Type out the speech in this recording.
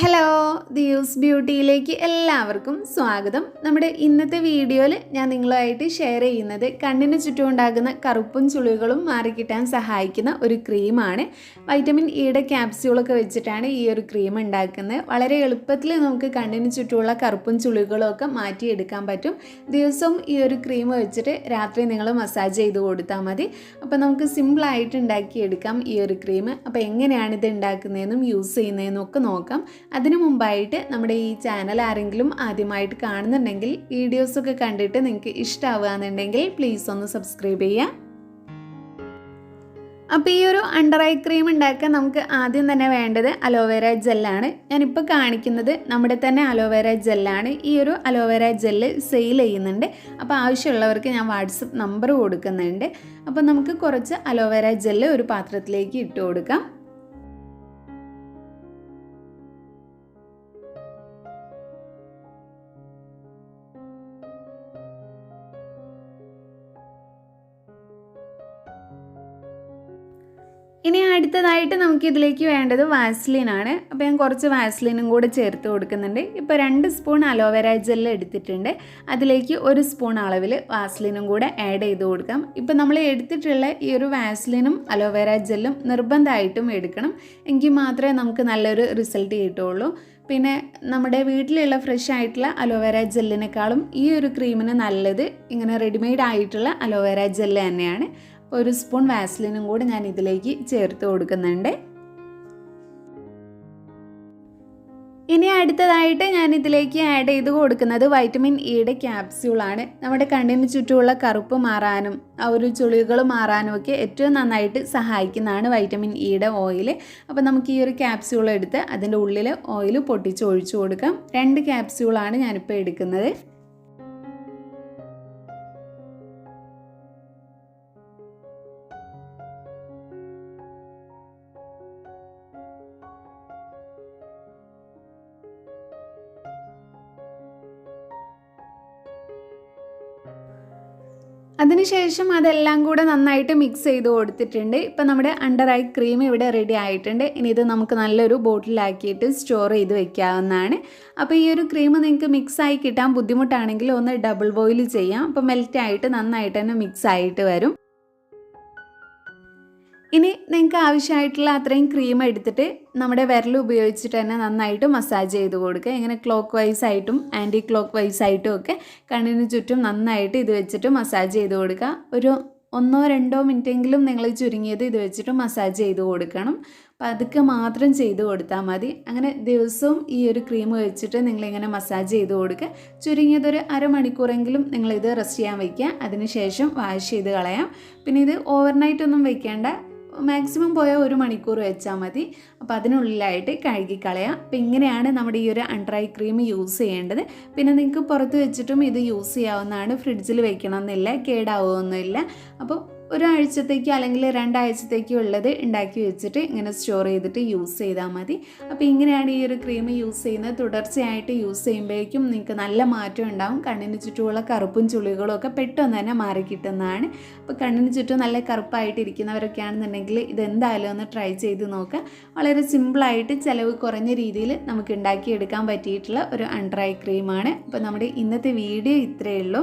Hello ദിയൂസ് ബ്യൂട്ടിയിലേക്ക് എല്ലാവർക്കും സ്വാഗതം. നമ്മുടെ ഇന്നത്തെ വീഡിയോയിൽ ഞാൻ നിങ്ങളുമായിട്ട് ഷെയർ ചെയ്യുന്നത് കണ്ണിന് ചുറ്റും ഉണ്ടാകുന്ന കറുപ്പും ചുളികളും മാറിക്കിട്ടാൻ സഹായിക്കുന്ന ഒരു ക്രീമാണ്. വൈറ്റമിൻ ഇയുടെ ക്യാപ്സ്യൂളൊക്കെ വെച്ചിട്ടാണ് ഈ ഒരു ക്രീം ഉണ്ടാക്കുന്നത്. വളരെ എളുപ്പത്തിൽ നമുക്ക് കണ്ണിന് ചുറ്റുമുള്ള കറുപ്പും ചുളികളും ഒക്കെ മാറ്റിയെടുക്കാൻ പറ്റും. ദിവസവും ഈ ഒരു ക്രീം വെച്ചിട്ട് രാത്രി നിങ്ങൾ മസാജ് ചെയ്ത് കൊടുത്താൽ മതി. അപ്പോൾ നമുക്ക് സിമ്പിളായിട്ട് ഉണ്ടാക്കിയെടുക്കാം ഈ ഒരു ക്രീം അപ്പോൾ എങ്ങനെയാണ് ഇത് ഉണ്ടാക്കുന്നതെന്നും യൂസ് ചെയ്യുന്നതെന്നും ഒക്കെ നോക്കാം. അതിനു മുമ്പായിട്ട് നമ്മുടെ ഈ ചാനൽ ആരെങ്കിലും ആദ്യമായിട്ട് കാണുന്നുണ്ടെങ്കിൽ വീഡിയോസൊക്കെ കണ്ടിട്ട് നിങ്ങൾക്ക് ഇഷ്ടമാവുകയെന്നുണ്ടെങ്കിൽ പ്ലീസ് ഒന്ന് സബ്സ്ക്രൈബ് ചെയ്യാം അപ്പോൾ ഈ ഒരു അണ്ടർ ഐ ക്രീം ഉണ്ടാക്കാൻ നമുക്ക് ആദ്യം തന്നെ വേണ്ടത് അലോവേര ജെല്ലാണ് ഞാനിപ്പോൾ കാണിക്കുന്നത് നമ്മുടെ തന്നെ അലോവേര ജെല്ലാണ് ഈ ഒരു അലോവേര ജെല്ല് സെയിൽ ചെയ്യുന്നുണ്ട്. അപ്പോൾ ആവശ്യമുള്ളവർക്ക് ഞാൻ വാട്സപ്പ് നമ്പർ കൊടുക്കുന്നുണ്ട്. അപ്പോൾ നമുക്ക് കുറച്ച് അലോവേര ജെല്ല് ഒരു പാത്രത്തിലേക്ക് ഇട്ട് കൊടുക്കാം. ഇനി അടുത്തതായിട്ട് നമുക്ക് ഇതിലേക്ക് വേണ്ടത് വാസ്ലിനാണ് അപ്പോൾ ഞാൻ കുറച്ച് വാസ്ലിനും കൂടെ ചേർത്ത് കൊടുക്കുന്നുണ്ട്. ഇപ്പോൾ രണ്ട് സ്പൂൺ അലോവേര ജെല്ല് എടുത്തിട്ടുണ്ട്. അതിലേക്ക് ഒരു സ്പൂൺ അളവിൽ വാസ്ലിനും കൂടെ ആഡ് ചെയ്ത് കൊടുക്കാം. ഇപ്പോൾ നമ്മൾ എടുത്തിട്ടുള്ള ഈ ഒരു വാസ്ലിനും അലോവേര ജെല്ലും നിർബന്ധമായിട്ടും എടുക്കണം. എങ്കിൽ മാത്രമേ നമുക്ക് നല്ലൊരു റിസൾട്ട് കിട്ടുള്ളൂ പിന്നെ നമ്മുടെ വീട്ടിലുള്ള ഫ്രഷ് ആയിട്ടുള്ള അലോവേര ജെല്ലിനേക്കാളും ഈ ഒരു ക്രീമിന് നല്ലത് ഇങ്ങനെ റെഡിമെയ്ഡ് ആയിട്ടുള്ള അലോവേര ജെല്ല് തന്നെയാണ്. ഒരു സ്പൂൺ വാസ്ലിനും കൂടി ഞാൻ ഇതിലേക്ക് ചേർത്ത് കൊടുക്കുന്നുണ്ട്. ഇനി അടുത്തതായിട്ട് ഞാൻ ഇതിലേക്ക് ആഡ് ചെയ്ത് കൊടുക്കുന്നത് വൈറ്റമിൻ ഇയുടെ ക്യാപ്സ്യൂളാണ് നമ്മുടെ കണ്ണിന് ചുറ്റുമുള്ള കറുപ്പ് മാറാനും ആ ഒരു ചുളികൾ മാറാനും ഒക്കെ ഏറ്റവും നന്നായിട്ട് സഹായിക്കുന്നതാണ് വൈറ്റമിൻ ഇയുടെ ഓയിൽ അപ്പോൾ നമുക്ക് ഈ ഒരു ക്യാപ്സ്യൂൾ എടുത്ത് അതിന്റെ ഉള്ളിൽ ഓയിൽ പൊട്ടിച്ച് ഒഴിച്ചു കൊടുക്കാം. രണ്ട് ക്യാപ്സ്യൂളാണ് ഞാനിപ്പോൾ എടുക്കുന്നത്. അതിനുശേഷം അതെല്ലാം കൂടെ നന്നായിട്ട് മിക്സ് ചെയ്ത് കൊടുത്തിട്ടുണ്ട്. ഇപ്പം നമ്മുടെ അണ്ടർ ഐ ക്രീം ഇവിടെ റെഡി ആയിട്ടുണ്ട്. ഇനി ഇത് നമുക്ക് നല്ലൊരു ബോട്ടിലാക്കിയിട്ട് സ്റ്റോർ ചെയ്ത് വെക്കാവുന്നതാണ്. അപ്പോൾ ഈ ഒരു ക്രീം നിങ്ങൾക്ക് മിക്സ് ആയി കിട്ടാൻ ബുദ്ധിമുട്ടാണെങ്കിൽ ഒന്ന് ഡബിൾ ബോയിൽ ചെയ്യാം. അപ്പോൾ മെൽറ്റ് ആയിട്ട് നന്നായിട്ട് തന്നെ മിക്സ് ആയിട്ട് വരും. ഇനി നിങ്ങൾക്ക് ആവശ്യമായിട്ടുള്ള അത്രയും ക്രീം എടുത്തിട്ട് നമ്മുടെ വിരൽ ഉപയോഗിച്ചിട്ട് തന്നെ നന്നായിട്ട് മസാജ് ചെയ്ത് കൊടുക്കുക. ഇങ്ങനെ ക്ലോക്ക് വൈസ് ആയിട്ടും ആന്റി ക്ലോക്ക് വൈസ് ആയിട്ടും ഒക്കെ കണ്ണിന് ചുറ്റും നന്നായിട്ട് ഇത് വെച്ചിട്ട് മസാജ് ചെയ്ത് കൊടുക്കുക. ഒരു ഒന്നോ രണ്ടോ മിനിറ്റെങ്കിലും നിങ്ങൾ ചുരുങ്ങിയത് ഇത് വെച്ചിട്ട് മസാജ് ചെയ്ത് കൊടുക്കണം. പതുക്കെ മാത്രം ചെയ്ത് കൊടുത്താൽ മതി. അങ്ങനെ ദിവസവും ഈ ഒരു ക്രീം വെച്ചിട്ട് നിങ്ങളിങ്ങനെ മസാജ് ചെയ്ത് കൊടുക്കുക. ചുരുങ്ങിയതൊരു അരമണിക്കൂറെങ്കിലും നിങ്ങളിത് റെസ്റ്റ് ചെയ്യാൻ വയ്ക്കുക അതിനുശേഷം വാഷ് ചെയ്ത് കളയാം. പിന്നെ ഇത് ഓവർനൈറ്റ് ഒന്നും വെക്കേണ്ട. മാക്സിമം പോയ ഒരു മണിക്കൂർ വെച്ചാൽ മതി. അപ്പോൾ അതിനുള്ളിലായിട്ട് കഴുകിക്കളയാം. അപ്പോൾ ഇങ്ങനെയാണ് നമ്മുടെ ഈ ഒരു അണ്ടർ ക്രീം യൂസ് ചെയ്യേണ്ടത്. പിന്നെ നിങ്ങൾക്ക് പുറത്ത് വെച്ചിട്ടും ഇത് യൂസ് ചെയ്യാവുന്നതാണ്. ഫ്രിഡ്ജിൽ വെക്കണമെന്നില്ല കേടാവുമൊന്നുമില്ല അപ്പോൾ ഒരാഴ്ചത്തേക്കോ അല്ലെങ്കിൽ രണ്ടാഴ്ചത്തേക്കോ ഉള്ളത് ഉണ്ടാക്കി വെച്ചിട്ട് ഇങ്ങനെ സ്റ്റോർ ചെയ്തിട്ട് യൂസ് ചെയ്താൽ മതി. അപ്പോൾ ഇങ്ങനെയാണ് ഈ ഒരു ക്രീം യൂസ് ചെയ്യുന്നത്. തുടർച്ചയായിട്ട് യൂസ് ചെയ്യുമ്പോഴേക്കും നിങ്ങൾക്ക് നല്ല മാറ്റം ഉണ്ടാവും. കണ്ണിന് ചുറ്റുമുള്ള കറുപ്പും ചുളികളും ഒക്കെ പെട്ടെന്ന് തന്നെ മാറി കിട്ടുന്നതാണ്. അപ്പോൾ കണ്ണിന് ചുറ്റും നല്ല കറുപ്പായിട്ടിരിക്കുന്നവരൊക്കെ ആണെന്നുണ്ടെങ്കിൽ ഇതെന്തായാലും ഒന്ന് ട്രൈ ചെയ്ത് നോക്കുക. വളരെ സിമ്പിളായിട്ട് ചിലവ് കുറഞ്ഞ രീതിയിൽ നമുക്ക് ഉണ്ടാക്കിയെടുക്കാൻ പറ്റിയിട്ടുള്ള ഒരു ഐ ക്രീമാണ് അപ്പോൾ നമ്മുടെ ഇന്നത്തെ വീഡിയോ ഇത്രയേ ഉള്ളൂ.